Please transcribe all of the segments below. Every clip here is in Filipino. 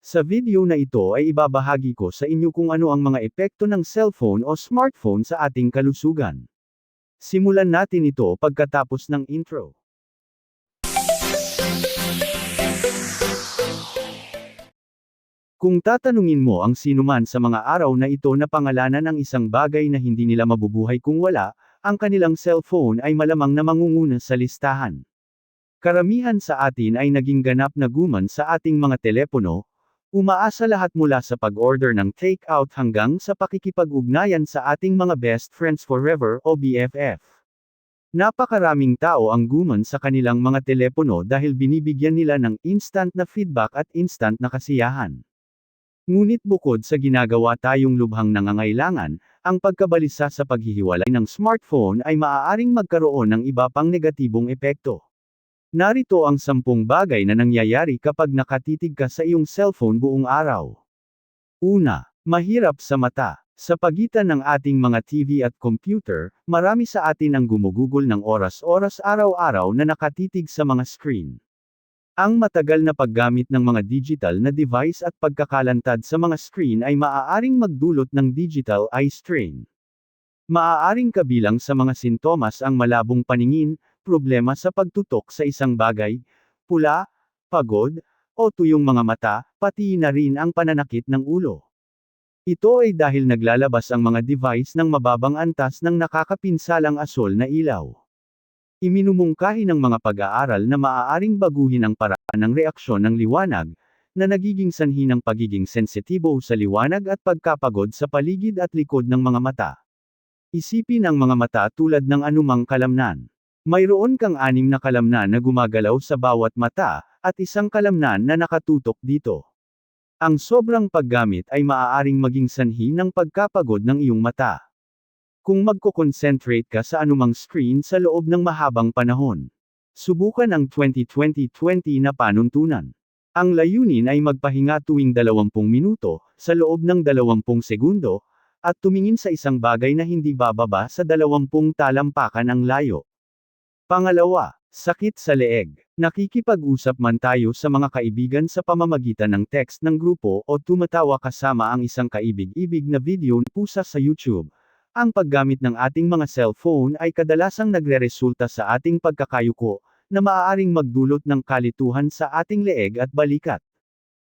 Sa video na ito ay ibabahagi ko sa inyo kung ano ang mga epekto ng cellphone o smartphone sa ating kalusugan. Simulan natin ito pagkatapos ng intro. Kung tatanungin mo ang sinuman sa mga araw na ito na pangalanan ng isang bagay na hindi nila mabubuhay kung wala, ang kanilang cellphone ay malamang na mangunguna sa listahan. Karamihan sa atin ay naging ganap na guman sa ating mga telepono, umaasa lahat mula sa pag-order ng take-out hanggang sa pakikipag-ugnayan sa ating mga best friends forever o BFF. Napakaraming tao ang guman sa kanilang mga telepono dahil binibigyan nila ng instant na feedback at instant na kasiyahan. Ngunit bukod sa ginagawa tayong lubhang nangangailangan, ang pagkabalisa sa paghihiwalay ng smartphone ay maaaring magkaroon ng iba pang negatibong epekto. Narito ang sampung bagay na nangyayari kapag nakatitig ka sa iyong cellphone buong araw. Una, mahirap sa mata. Sa pagitan ng ating mga TV at computer, marami sa atin ang gumugugol ng oras-oras araw-araw na nakatitig sa mga screen. Ang matagal na paggamit ng mga digital na device at pagkakalantad sa mga screen ay maaaring magdulot ng digital eye strain. Maaaring kabilang sa mga sintomas ang malabong paningin, problema sa pagtutok sa isang bagay, pula, pagod, o tuyong mga mata, pati na rin ang pananakit ng ulo. Ito ay dahil naglalabas ang mga device ng mababang antas ng nakakapinsalang asol na ilaw. Iminumungkahi ng mga pag-aaral na maaaring baguhin ang paraan ng reaksyon ng liwanag, na nagiging sanhi ng pagiging sensitibo sa liwanag at pagkapagod sa paligid at likod ng mga mata. Isipin ang mga mata tulad ng anumang kalamnan. Mayroon kang anim na kalamnan na gumagalaw sa bawat mata, at isang kalamnan na nakatutok dito. Ang sobrang paggamit ay maaaring maging sanhi ng pagkapagod ng iyong mata. Kung magko-concentrate ka sa anumang screen sa loob ng mahabang panahon. Subukan ang 20-20-20 na panuntunan. Ang layunin ay magpahinga tuwing 20 minuto, sa loob ng 20 segundo, at tumingin sa isang bagay na hindi bababa sa 20 talampakan ang layo. Pangalawa, sakit sa leeg. Nakikipag-usap man tayo sa mga kaibigan sa pamamagitan ng text ng grupo o tumatawa kasama ang isang kaibig-ibig na video pusa sa YouTube. Ang paggamit ng ating mga cellphone ay kadalasang nagreresulta sa ating pagkakayuko, na maaaring magdulot ng kalituhan sa ating leeg at balikat.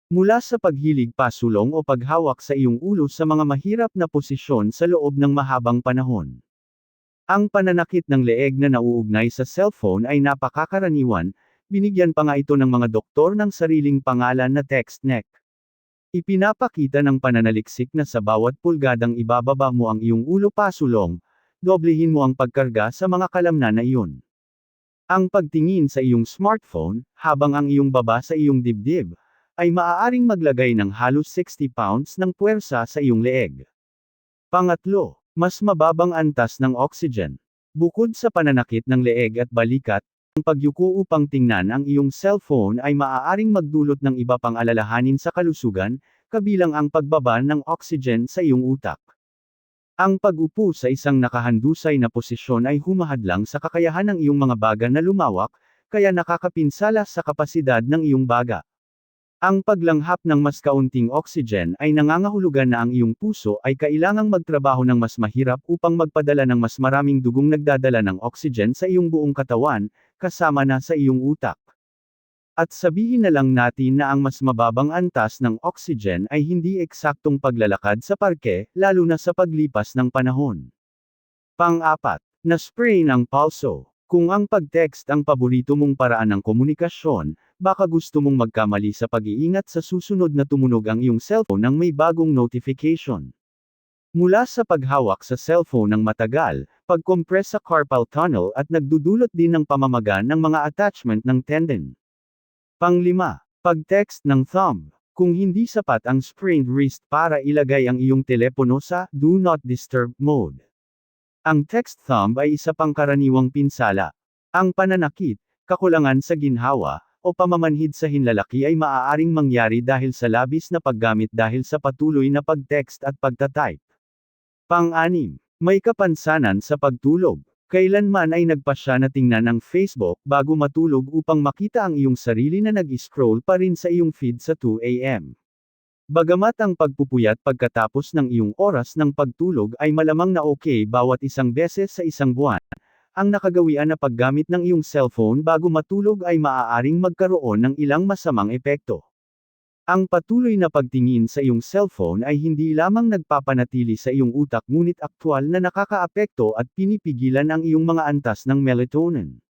Mula sa paghilig pasulong o paghawak sa iyong ulo sa mga mahirap na posisyon sa loob ng mahabang panahon. Ang pananakit ng leeg na nauugnay sa cellphone ay napakakaraniwan, binigyan pa nga ito ng mga doktor ng sariling pangalan na text neck. Ipinapakita ng pananaliksik na sa bawat pulgadang ibababa mo ang iyong ulo pasulong, doblehin mo ang pagkarga sa mga kalamnan na iyon. Ang pagtingin sa iyong smartphone, habang ang iyong baba sa iyong dibdib, ay maaaring maglagay ng halos 60 pounds ng puwersa sa iyong leeg. Pangatlo, mas mababang antas ng oxygen. Bukod sa pananakit ng leeg at balikat, ang pagyuko upang tingnan ang iyong cellphone ay maaaring magdulot ng iba pang alalahanin sa kalusugan, kabilang ang pagbaba ng oxygen sa iyong utak. Ang pag-upo sa isang nakahandusay na posisyon ay humahadlang sa kakayahan ng iyong mga baga na lumawak, kaya nakakapinsala sa kapasidad ng iyong baga. Ang paglanghap ng mas kaunting oxygen ay nangangahulugan na ang iyong puso ay kailangang magtrabaho ng mas mahirap upang magpadala ng mas maraming dugong nagdadala ng oxygen sa iyong buong katawan, kasama na sa iyong utak. At sabihin na lang natin na ang mas mababang antas ng oxygen ay hindi eksaktong paglalakad sa parke, lalo na sa paglipas ng panahon. Pang-apat, na-spray ng pulso. Kung ang pag-text ang paborito mong paraan ng komunikasyon, baka gusto mong magkamali sa pag-iingat sa susunod na tumunog ang iyong cellphone nang may bagong notification. Mula sa paghawak sa cellphone ng matagal, pag-compress sa carpal tunnel at nagdudulot din ng pamamaga ng mga attachment ng tendon. Panglima, pag-text ng thumb. Kung hindi sapat ang sprained wrist para ilagay ang iyong telepono sa Do Not Disturb mode. Ang text thumb ay isa pang karaniwang pinsala. Ang pananakit, kakulangan sa ginhawa, o pamamanhid sa hinlalaki ay maaaring mangyari dahil sa labis na paggamit dahil sa patuloy na pag-text at pagtatype. Pang-anim, may kapansanan sa pagtulog. Kailanman ay nagpasya na tingnan ang Facebook bago matulog upang makita ang iyong sarili na nag-scroll pa rin sa iyong feed sa 2 a.m. Bagamat ang pagpupuyat pagkatapos ng iyong oras ng pagtulog ay malamang na okay bawat isang beses sa isang buwan, ang nakagawian na paggamit ng iyong cellphone bago matulog ay maaaring magkaroon ng ilang masamang epekto. Ang patuloy na pagtingin sa iyong cellphone ay hindi lamang nagpapanatili sa iyong utak ngunit aktwal na nakakaapekto at pinipigilan ang iyong mga antas ng melatonin.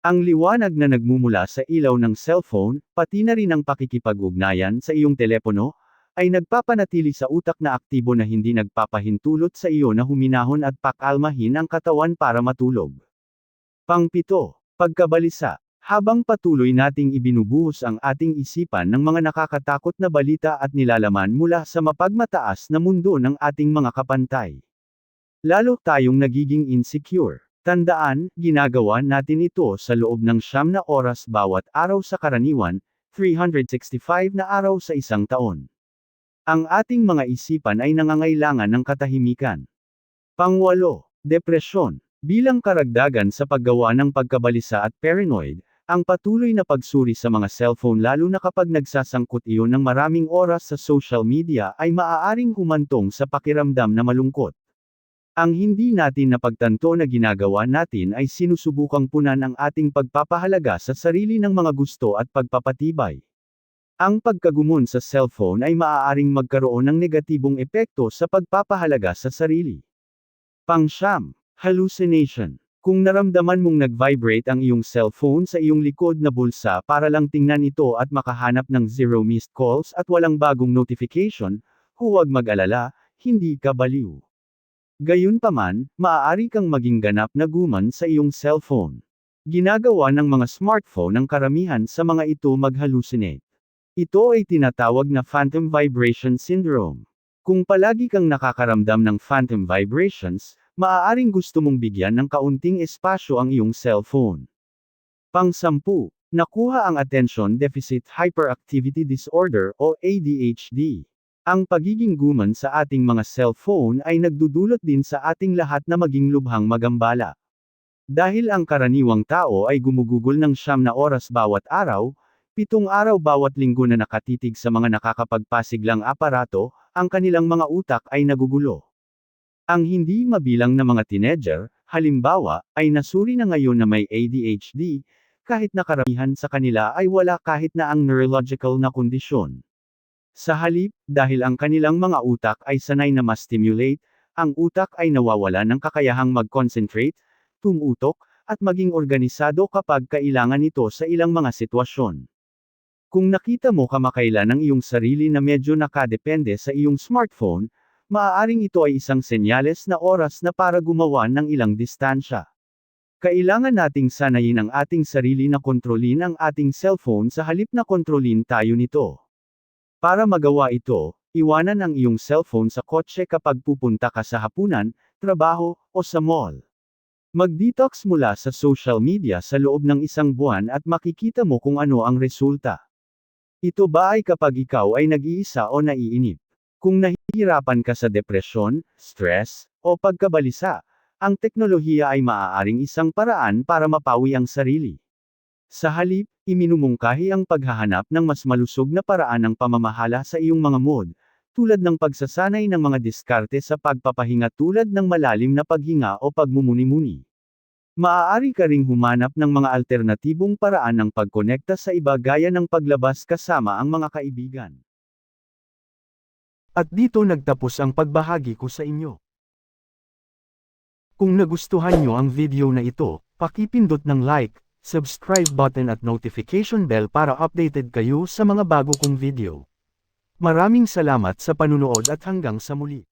Ang liwanag na nagmumula sa ilaw ng cellphone, pati na rin ang pakikipag-ugnayan sa iyong telepono, ay nagpapanatili sa utak na aktibo na hindi nagpapahintulot sa iyo na huminahon at pakalmahin ang katawan para matulog. Pangpito, pagkabalisa. Habang patuloy nating ibinubuhos ang ating isipan ng mga nakakatakot na balita at nilalaman mula sa mapagmataas na mundo ng ating mga kapantay. Lalo tayong nagiging insecure. Tandaan, ginagawa natin ito sa loob ng siyam na oras bawat araw sa karaniwan, 365 na araw sa isang taon. Ang ating mga isipan ay nangangailangan ng katahimikan. Pangwalo, depresyon. Bilang karagdagan sa paggawa ng pagkabalisa at paranoid, ang patuloy na pagsuri sa mga cellphone lalo na kapag nagsasangkot iyon ng maraming oras sa social media ay maaaring humantong sa pakiramdam na malungkot. Ang hindi natin napagtanto na ginagawa natin ay sinusubukang punan ang ating pagpapahalaga sa sarili ng mga gusto at pagpapatibay. Ang pagkagumon sa cellphone ay maaaring magkaroon ng negatibong epekto sa pagpapahalaga sa sarili. Pangsyam, hallucination. Kung naramdaman mong nag-vibrate ang iyong cellphone sa iyong likod na bulsa para lang tingnan ito at makahanap ng zero missed calls at walang bagong notification, huwag mag-alala, hindi ka baliw. Gayunpaman, maaari kang maging ganap na guman sa iyong cellphone. Ginagawa ng mga smartphone ang karamihan sa mga ito mag-hallucinate. Ito ay tinatawag na phantom vibration syndrome. Kung palagi kang nakakaramdam ng phantom vibrations, maaaring gusto mong bigyan ng kaunting espasyo ang iyong cellphone. Pang-sampu, nakuha ang Attention Deficit Hyperactivity Disorder o ADHD. Ang pagiging guman sa ating mga cellphone ay nagdudulot din sa ating lahat na maging lubhang magambala. Dahil ang karaniwang tao ay gumugugol ng siyam na oras bawat araw, pitong araw bawat linggo na nakatitig sa mga nakakapagpasiglang aparato, ang kanilang mga utak ay nagugulo. Ang hindi mabilang na mga teenager, halimbawa, ay nasuri na ngayon na may ADHD, kahit na karamihan sa kanila ay wala kahit na ang neurological na kondisyon. Sa halip, dahil ang kanilang mga utak ay sanay na ma-stimulate, ang utak ay nawawala ng kakayahang mag-concentrate, tumutok, at maging organisado kapag kailangan ito sa ilang mga sitwasyon. Kung nakita mo kamakailan ang iyong sarili na medyo nakadepende sa iyong smartphone, Maaaring ito ay isang senyales na oras na para gumawa ng ilang distansya. Kailangan nating sanayin ang ating sarili na kontrolin ang ating cellphone sa halip na kontrolin tayo nito. Para magawa ito, iwanan ang iyong cellphone sa kotse kapag pupunta ka sa hapunan, trabaho, o sa mall. Mag-detox mula sa social media sa loob ng isang buwan at makikita mo kung ano ang resulta. Ito ba ay kapag ikaw ay nag-iisa o naiinip? Kung nahihirapan ka sa depresyon, stress, o pagkabalisa, ang teknolohiya ay maaaring isang paraan para mapawi ang sarili. Sa halip, iminumungkahi ang paghahanap ng mas malusog na paraan ng pamamahala sa iyong mga mood, tulad ng pagsasanay ng mga diskarte sa pagpapahinga tulad ng malalim na paghinga o pagmumuni-muni. Maaari ka ring humanap ng mga alternatibong paraan ng pagkonekta sa iba gaya ng paglabas kasama ang mga kaibigan. At dito nagtapos ang pagbahagi ko sa inyo. Kung nagustuhan nyo ang video na ito, pakipindot ng like, subscribe button at notification bell para updated kayo sa mga bago kong video. Maraming salamat sa panunood at hanggang sa muli.